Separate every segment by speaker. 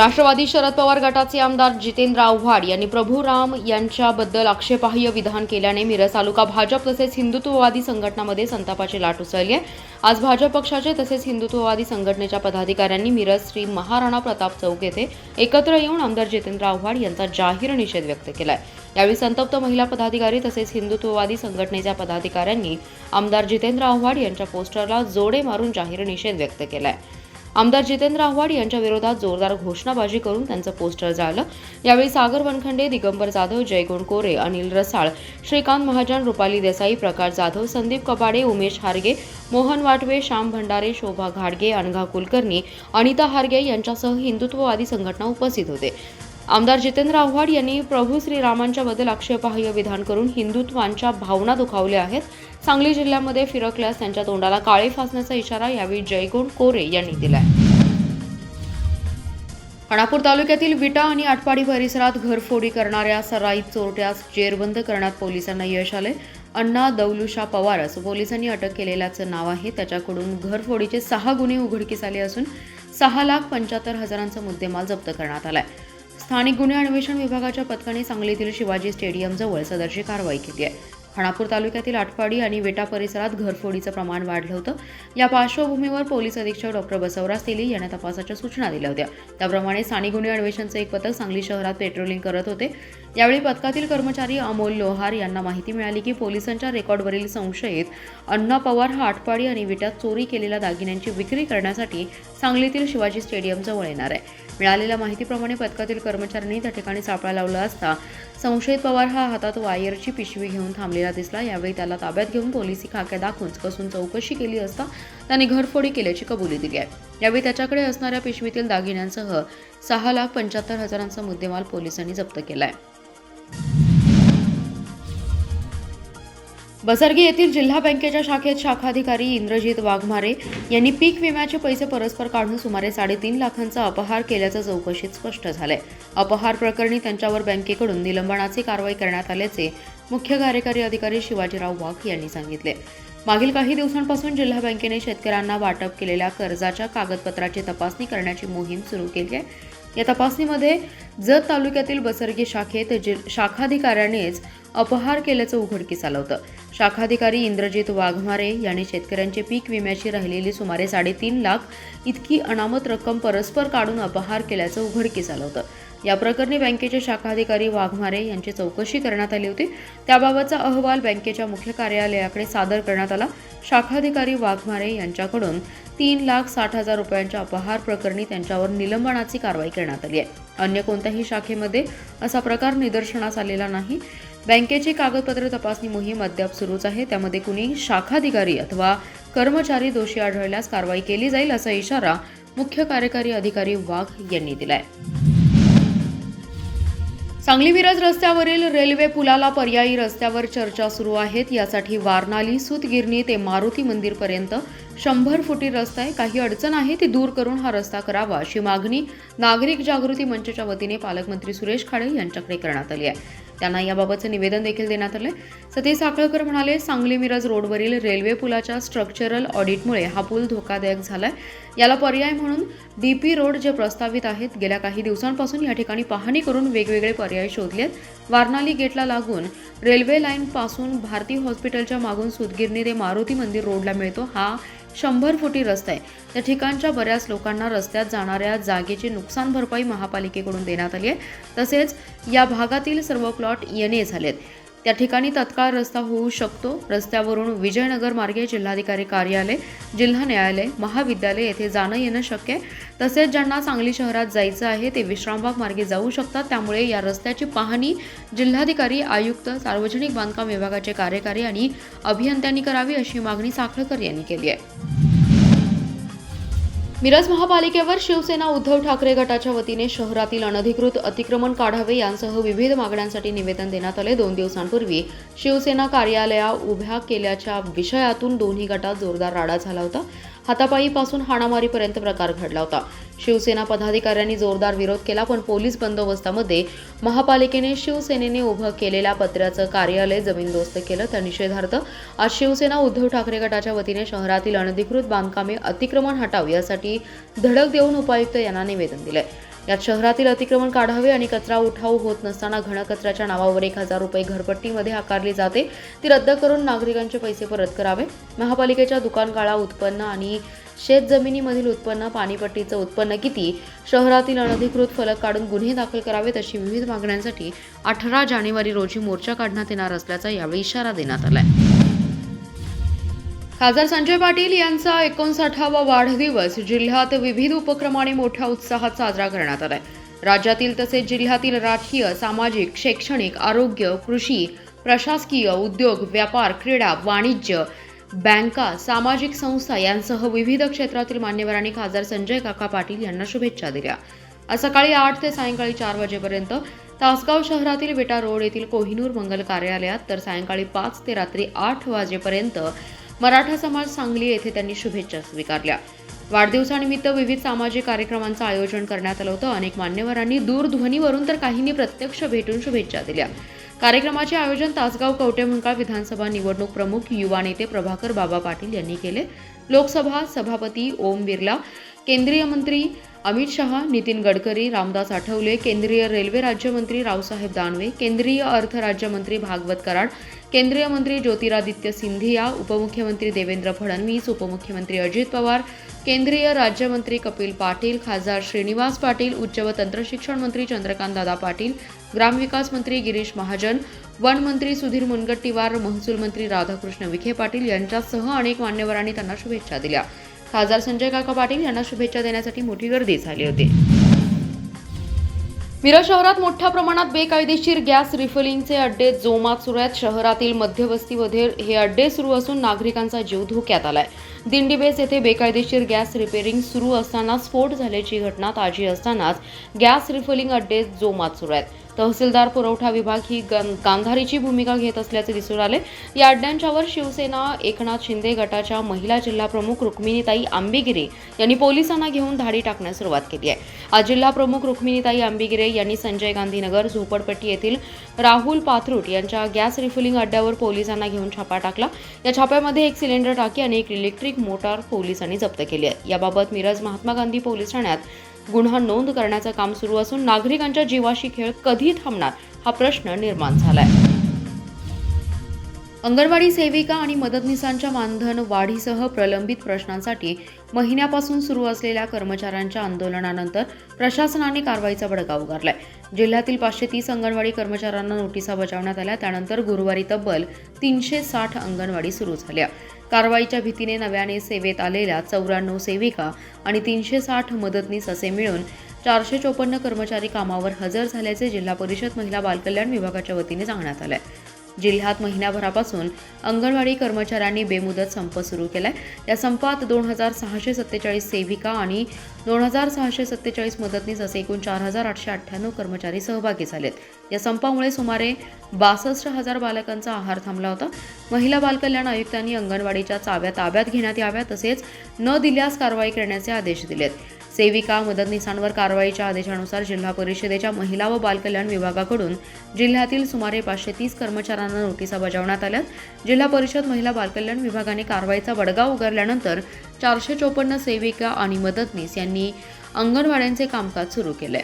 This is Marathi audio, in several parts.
Speaker 1: राष्ट्रवादी शरद पवार गटाचे आमदार जितेंद्र आव्हाड यांनी प्रभू राम यांच्याबद्दल आक्षेपार्ह विधान केल्याने मिरज तालुका भाजप तसेच हिंदुत्ववादी संघटनामध्ये संतापाची लाट उसळली आहे. आज भाजप पक्षाचे तसेच हिंदुत्ववादी संघटनेच्या पदाधिकाऱ्यांनी मिरज श्री महाराणा प्रताप चौक येथे एकत्र येऊन आमदार जितेंद्र आव्हाड यांचा जाहीर निषेध व्यक्त केला आहे यावेळी संतप्त महिला पदाधिकारी तसेच हिंदुत्ववादी संघटनेच्या पदाधिकाऱ्यांनी आमदार जितेंद्र आव्हाड यांच्या पोस्टरला जोडे मारून जाहीर निषेध व्यक्त केला आहे आमदार जितेंद्र आव्हाड यांच्या विरोधात जोरदार घोषणाबाजी करून त्यांचं पोस्टर जाळलं. यावेळी सागर वनखंडे दिगंबर जाधव जयगुण कोरे अनिल रसाळ श्रीकांत महाजन रुपाली देसाई प्रकाश जाधव संदीप कपाडे उमेश हारगे मोहन वाटवे श्याम भंडारे शोभा घाडगे अनघा कुलकर्णी अनिता हारगे यांच्यासह हिंदुत्ववादी संघटना उपस्थित होते. आमदार जितेंद्र आव्हाड यांनी प्रभू श्रीरामांच्या बद्दल आक्षेपार्ह विधान करून हिंदुत्वांच्या भावना दुखावल्या आहेत. सांगली जिल्ह्यामध्ये फिरकल्यास त्यांच्या तोंडाला काळे फासण्याचा इशारा यावेळी जयगुण कोरे यांनी दिलाय. खानापूर तालुक्यातील विटा आणि आटपाडी परिसरात घरफोडी करणाऱ्या सराईत चोरट्यास जेरबंद करण्यात पोलिसांना यश आले. अण्णा दौलुशा पवार असं पोलिसांनी अटक केलेल्याचं नाव आहे. त्याच्याकडून घरफोडीचे सहा गुन्हे उघडकीस आले असून सहा लाख पंच्याहत्तर हजारांचा मुद्देमाल जप्त करण्यात आलाय. स्थानिक गुन्हे अन्वेषण विभागाच्या पथकाने सांगलीतील शिवाजी स्टेडियमजवळ सदरची कारवाई केली आहे. खानापूर तालुक्यातील आटपाडी आणि वेटा परिसरात घरफोडीचं प्रमाण वाढलं होतं. या पार्श्वभूमीवर पोलीस अधीक्षक डॉक्टर बसवराज तेली यांना तपासाच्या सूचना दिल्या होत्या. त्याप्रमाणे स्थानिक गुन्हे अन्वेषणचं एक पथक सांगली शहरात पेट्रोलिंग करत होते. यावेळी पथकातील कर्मचारी अमोल लोहार यांना माहिती मिळाली की पोलिसांच्या रेकॉर्डवरील संशयित अण्णा पवार हा आटपाडी आणि विट्यात चोरी केलेल्या दागिन्यांची विक्री करण्यासाठी सांगलीतील शिवाजी स्टेडियमजवळ येणार आहे. मिळालेल्या माहितीप्रमाणे पथकातील कर्मचाऱ्यांनी त्या ठिकाणी सापळा लावला असता संशयित पवार हा हातात वायरची पिशवी घेऊन थांबलेला दिसला. यावेळी त्याला ताब्यात घेऊन पोलिसी खाक्या दाखवून कसून चौकशी केली असता त्याने घरफोडी केल्याची कबुली दिली आहे. यावेळी त्याच्याकडे असणाऱ्या पिशवीतील दागिन्यांसह सहा लाख पंच्याहत्तर हजारांचा मुद्देमाल पोलिसांनी जप्त केला आहे. बसर्गी येथील जिल्हा बँकेच्या शाखेत शाखाधिकारी इंद्रजित वाघमारे यांनी पीक विम्याचे पैसे परस्पर काढून सुमारे साडेतीन लाखांचा अपहार केल्याचं चौकशीत स्पष्ट झालंय. अपहार प्रकरणी त्यांच्यावर बँकेकडून निलंबनाची कारवाई करण्यात आल्याचे मुख्य कार्यकारी अधिकारी शिवाजीराव वाघ यांनी सांगितले. मागील काही दिवसांपासून जिल्हा बँकेने शेतकऱ्यांना वाटप केलेल्या कर्जाच्या कागदपत्राची तपासणी करण्याची मोहीम सुरू केली आहे. या तपासणीमध्ये जत तालुक्यातील बसरगी शाखेत जि शाखाधिकाऱ्यानेच अपहार केल्याचं उघडकीस आलं होतं. शाखाधिकारी इंद्रजित वाघमारे यांनी शेतकऱ्यांचे पीक विम्याची राहिलेली सुमारे साडेतीन लाख इतकी अनामत रक्कम परस्पर काढून अपहार केल्याचं उघडकीस आलं होतं. या प्रकरणी बँकेचे शाखाधिकारी वाघमारे यांची चौकशी करण्यात आली होती. त्याबाबतचा अहवाल बँकेच्या मुख्य कार्यालयाकडे सादर करण्यात आला. शाखाधिकारी वाघमारे यांच्याकडून तीन लाख साठ हजार रुपयांच्या अपहार प्रकरणी त्यांच्यावर निलंबनाची कारवाई करण्यात आली आहे. अन्य कोणत्याही शाखेमध्ये असा प्रकार निदर्शनास आलेला नाही. बँकेची कागदपत्र तपासणी मोहीम अद्याप सुरूच आहे. त्यामध्ये कुणी शाखाधिकारी अथवा कर्मचारी दोषी आढळल्यास कारवाई केली जाईल असा इशारा मुख्य कार्यकारी अधिकारी वाघ यांनी दिलाय. सांगली मिरज रस्त्यावरील रेल्वे पुलाला पर्यायी रस्त्यावर चर्चा सुरू आहेत. यासाठी वारणाली सुतगिरणी ते मारुती मंदिरपर्यंत शंभर फुटी रस्ता आहे. काही अडचण आहे ती दूर करून हा रस्ता करावा अशी मागणी नागरिक जागृती मंचच्या वतीने पालकमंत्री सुरेश खाडे यांच्याकडे करण्यात आली आहे. त्यांना याबाबतचं निवेदन देखील देण्यात आलं सतीश साखळकर म्हणाले सांगली मिरज रोडवरील रेल्वे पुलाच्या स्ट्रक्चरल ऑडिटमुळे हा पूल धोकादायक झालाय. याला पर्याय म्हणून डीपी रोड जे प्रस्तावित आहेत गेल्या काही दिवसांपासून या ठिकाणी पाहणी करून वेगवेगळे पर्याय शोधले आहेत वारणाली गेटला लागून रेल्वे लाईनपासून भारती हॉस्पिटलच्या मागून सुदगिरणी ते मारुती मंदिर रोडला मिळतो. हा शंभर फुटी रस्ता. आहे त्या ठिकाणच्या बऱ्याच लोकांना रस्त्यात जाणाऱ्या जागेची नुकसान भरपाई महापालिकेकडून देण्यात आली आहे. तसेच या भागातील सर्व प्लॉट येणे झालेत. त्या ठिकाणी तत्काळ रस्ता होऊ शकतो. रस्त्यावरून विजयनगर मार्गे जिल्हाधिकारी कार्यालय जिल्हा न्यायालय महाविद्यालय येथे जाणं येणं शक्य आहे. तसेच ज्यांना सांगली शहरात जायचं आहे ते विश्रामबाग मार्गे जाऊ शकतात. त्यामुळे या रस्त्याची पाहणी जिल्हाधिकारी आयुक्त सार्वजनिक बांधकाम विभागाचे कार्यकारी आणि अभियंत्यांनी करावी अशी मागणी साखळकर यांनी केली आहे. मिरज महापालिकेवर शिवसेना उद्धव ठाकरे गटाच्या वतीने शहरातील अनधिकृत अतिक्रमण काढावे यांसह विविध मागण्यांसाठी निवेदन देण्यात आले. दोन दिवसांपूर्वी शिवसेना कार्यालया उभ्या केल्याच्या विषयातून दोन्ही गटात जोरदार राडा झाला होता. हातापायीपासून हाणामारीपर्यंत प्रकार घडला होता. शिवसेना पदाधिकाऱ्यांनी जोरदार विरोध केला पण पोलीस बंदोबस्तामध्ये महापालिकेने शिवसेनेने उभं केलेल्या पत्र्याचं कार्यालय जमीनदोस्त केलं. त्या निषेधार्थ आज शिवसेना उद्धव ठाकरे गटाच्या वतीने शहरातील अनधिकृत बांधकामे अतिक्रमण हटाव यासाठी धडक देऊन उपायुक्त यांना निवेदन दिलंय. यात शहरातील अतिक्रमण काढावे आणि कचरा उठाव होत नसताना घनकचऱ्याच्या नावावर एक हजार रुपये घरपट्टीमध्ये आकारली जाते. ती रद्द करून नागरिकांचे पैसे परत करावे. महापालिकेच्या दुकानकाळा उत्पन्न आणि शेतजमिनीमधील उत्पन्न पाणीपट्टीचं उत्पन्न किती शहरातील अनधिकृत फलक काढून गुन्हे दाखल करावेत अशी विविध मागण्यांसाठी अठरा जानेवारी रोजी मोर्चा काढण्यात येणार असल्याचा यावेळी इशारा देण्यात आलाय. खासदार संजय पाटील यांचा एकोणसाठावा वाढदिवस जिल्ह्यात विविध उपक्रमाने मोठ्या उत्साहात साजरा करण्यात आलाय. राज्यातील तसेच जिल्ह्यातील राजकीय सामाजिक शैक्षणिक आरोग्य कृषी प्रशासकीय उद्योग व्यापार क्रीडा वाणिज्य बँका सामाजिक संस्था यांसह विविध क्षेत्रातील मान्यवरांनी खासदार संजय काका पाटील यांना शुभेच्छा दिल्या. आज सकाळी आठ ते सायंकाळी चार वाजेपर्यंत तासगाव शहरातील बेटा रोड येथील कोहिनूर मंगल कार्यालयात तर सायंकाळी पाच ते रात्री आठ वाजेपर्यंत मराठा समाज सांगली येथे त्यांनी शुभेच्छा स्वीकारल्या. वाढदिवसानिमित्त विविध सामाजिक कार्यक्रमांचं आयोजन करण्यात आलं होतं. अनेक मान्यवरांनी दूरध्वनीवरून तर काहींनी प्रत्यक्ष भेटून शुभेच्छा दिल्या. कार्यक्रमाचे आयोजन तासगाव कवटेमंकाळ विधानसभा निवडणूक प्रमुख युवा नेते प्रभाकर बाबा पाटील यांनी केले. लोकसभा सभापती ओम बिर्ला केंद्रीय मंत्री अमित शहा नितीन गडकरी रामदास आठवले केंद्रीय रेल्वे राज्यमंत्री रावसाहेब दानवे केंद्रीय अर्थ राज्यमंत्री भागवत कराड केंद्रीय मंत्री ज्योतिरादित्य सिंधिया उपमुख्यमंत्री देवेंद्र फडणवीस उपमुख्यमंत्री अजित पवार केंद्रीय राज्यमंत्री कपिल पाटील खासदार श्रीनिवास पाटील उच्च व तंत्रशिक्षण मंत्री चंद्रकांत दादा पाटील ग्रामविकास मंत्री गिरीश महाजन वन मंत्री सुधीर मुनगट्टीवार महसूल मंत्री राधाकृष्ण विखे पाटील यांच्यासह अनेक मान्यवरांनी त्यांना शुभेच्छा दिल्या. खासदार संजय काका पाटील यांना शुभेच्छा देण्यासाठी मोठी गर्दी झाली होती. मिरज शहरात मोठ्या प्रमाणात बेकायदेशीर गॅस रिफिलिंगचे अड्डे जोमात सुरू आहेत. शहरातील मध्यवस्तीमध्ये हे अड्डे सुरू असून नागरिकांचा जीव धोक्यात आलाय. दिंडीबेस येथे बेकायदेशीर गॅस रिपेरिंग सुरू असताना स्फोट झाल्याची घटना ताजी असतानाच गॅस रिफिलिंग अड्डे जोमात सुरू आहेत. तहसीलदार पुरवठा विभाग ही गांधारीची भूमिका घेत असल्याचे दिसून आले. या अड्ड्यांच्यावर शिवसेना एकनाथ शिंदे गटाच्या महिला जिल्हा प्रमुख रुक्मिणीताई आंबेगिरे यांनी पोलिसांना घेऊन धाडी टाकण्यास सुरुवात केली आहे. आज जिल्हा प्रमुख रुक्मिणीताई आंबेगिरे यांनी संजय गांधीनगर झोपडपट्टी येथील राहुल पाथरूट यांच्या गॅस रिफिलिंग अड्ड्यावर पोलिसांना घेऊन छापा टाकला. या छाप्यामध्ये एक सिलेंडर टाकी आणि एक इलेक्ट्रिक मोटार पोलिसांनी जप्त केली आहे. याबाबत मिरज महात्मा गांधी पोलीस ठाण्यात गुन्हा नोंद करण्याचं काम सुरू असून नागरिकांच्या जीवाशी खेळ कधी थांबणार हा प्रश्न निर्माण झालाय. अंगणवाडी सेविका आणि मदतनीसांच्या मानधन वाढीसह प्रलंबित प्रश्नांसाठी महिन्यापासून सुरू असलेल्या कर्मचाऱ्यांच्या आंदोलनानंतर प्रशासनाने कारवाईचा बडगा उगारलाय. जिल्ह्यातील पाचशे तीस अंगणवाडी कर्मचाऱ्यांना नोटिसा बजावण्यात आल्या. त्यानंतर गुरुवारी तब्बल तीनशे साठ अंगणवाडी सुरू झाल्या. कारवाईच्या भीतीने नव्याने सेवेत आलेल्या चौऱ्याण्णव सेविका आणि तीनशे साठ मदतनीस असे मिळून चारशे चोपन्न कर्मचारी कामावर हजर झाल्याचे जिल्हा परिषद महिला बालकल्याण विभागाच्या वतीने सांगण्यात आलंय. जिल्ह्यात महिन्याभरापासून अंगणवाडी कर्मचाऱ्यांनी बेमुदत संप सुरू केलाय. या संपात दोन हजार सहाशे सत्तेचाळीस सेविका आणि दोन हजार सहाशे सत्तेचाळीस मदतनीस असे एकूण चार हजार आठशे अठ्ठ्याण्णव कर्मचारी सहभागी झालेत. या संपामुळे सुमारे बासष्ट हजार बालकांचा आहार थांबला होता. महिला बालकल्याण आयुक्तांनी अंगणवाडीच्या चाव्या ताब्यात घेण्यात याव्या तसेच न दिल्यास कारवाई करण्याचे आदेश दिलेत. सेविका मदतनीसांवर कारवाईच्या आदेशानुसार जिल्हा परिषदेच्या महिला व बालकल्याण विभागाकडून जिल्ह्यातील सुमारे पाचशे तीस कर्मचाऱ्यांना नोटिसा बजावण्यात आल्यात. जिल्हा परिषद महिला बालकल्याण विभागाने कारवाईचा बडगा उगारल्यानंतर चारशे चोपन्न सेविका आणि मदतनीस यांनी अंगणवाड्यांचे कामकाज सुरू केलंय.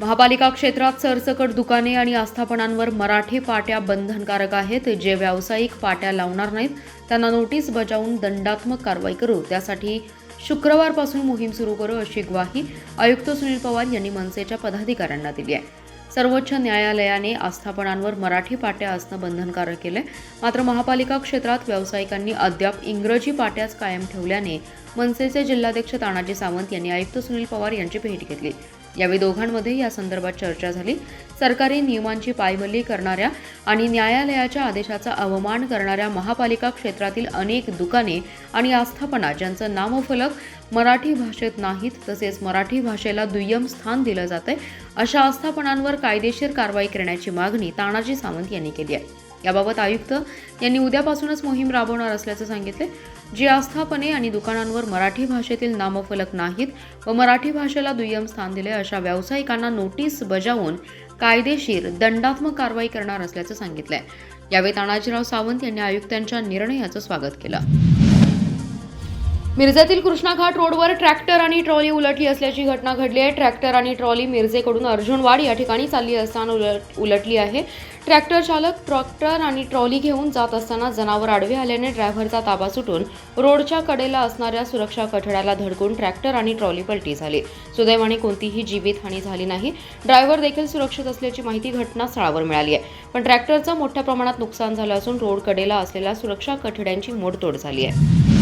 Speaker 1: महापालिका क्षेत्रात सरसकट दुकाने आणि आस्थापनांवर मराठी पाट्या बंधनकारक आहेत. जे व्यावसायिक पाट्या लावणार नाहीत त्यांना नोटीस बजावून दंडात्मक कारवाई करू. त्यासाठी शुक्रवारपासून मोहीम सुरू करू अशी ग्वाही आयुक्त सुनील पवार यांनी मनसेच्या पदाधिकाऱ्यांना दिली आहे. सर्वोच्च न्यायालयाने आस्थापनांवर मराठी पाट्या असणं बंधनकारक केलंय. मात्र महापालिका क्षेत्रात व्यावसायिकांनी अद्याप इंग्रजी पाट्याच कायम ठेवल्याने मनसेचे जिल्हाध्यक्ष तानाजी सावंत यांनी आयुक्त सुनील पवार यांची भेट घेतली. यावेळी दोघांमध्ये या संदर्भात चर्चा झाली. सरकारी नियमांची पायमल्ली करणाऱ्या आणि न्यायालयाच्या आदेशाचा अवमान करणाऱ्या महापालिका क्षेत्रातील अनेक दुकाने आणि आस्थापना ज्यांचं नामफलक मराठी भाषेत नाहीत तसेच मराठी भाषेला दुय्यम स्थान दिलं जातंय अशा आस्थापनांवर कायदेशीर कारवाई करण्याची मागणी तानाजी सावंत यांनी केली आहे. याबाबत आयुक्त यांनी उद्यापासूनच मोहीम राबवणार असल्याचं सांगितले. जी आस्थापने आणि दुकानांवर मराठी भाषेतील नामफलक नाहीत व मराठी भाषेला दुय्यम स्थान दिले अशा व्यावसायिकांना नोटीस बजावून कायदेशीर दंडात्मक कारवाई करणार असल्याचं सांगितलंय. यावेळी तानाजीराव सावंत यांनी आयुक्तांच्या निर्णयाचं स्वागत केलं. मिरजेतील कृष्णाघाट रोडवर ट्रॅक्टर आणि ट्रॉली उलटली असल्याची घटना घडली आहे. ट्रॅक्टर आणि ट्रॉली मिरजेकडून अर्जुनवाड या ठिकाणी चालली असताना उलट उलटली आहे. ट्रॅक्टर चालक ट्रॅक्टर आणि ट्रॉली घेऊन जात असताना जनावर आडवे आल्याने ड्रायव्हरचा ताबा सुटून रोडच्या कडेला असणाऱ्या सुरक्षा कठड्याला धडकून ट्रॅक्टर आणि ट्रॉली पलटी झाली. सुदैवाने कोणतीही जीवितहानी झाली नाही. ड्रायव्हर देखील सुरक्षित असल्याची माहिती घटनास्थळावर मिळाली आहे. पण ट्रॅक्टरचं मोठ्या प्रमाणात नुकसान झालं असून रोड कडेला असलेल्या सुरक्षा कठड्यांची मोडतोड झाली आहे.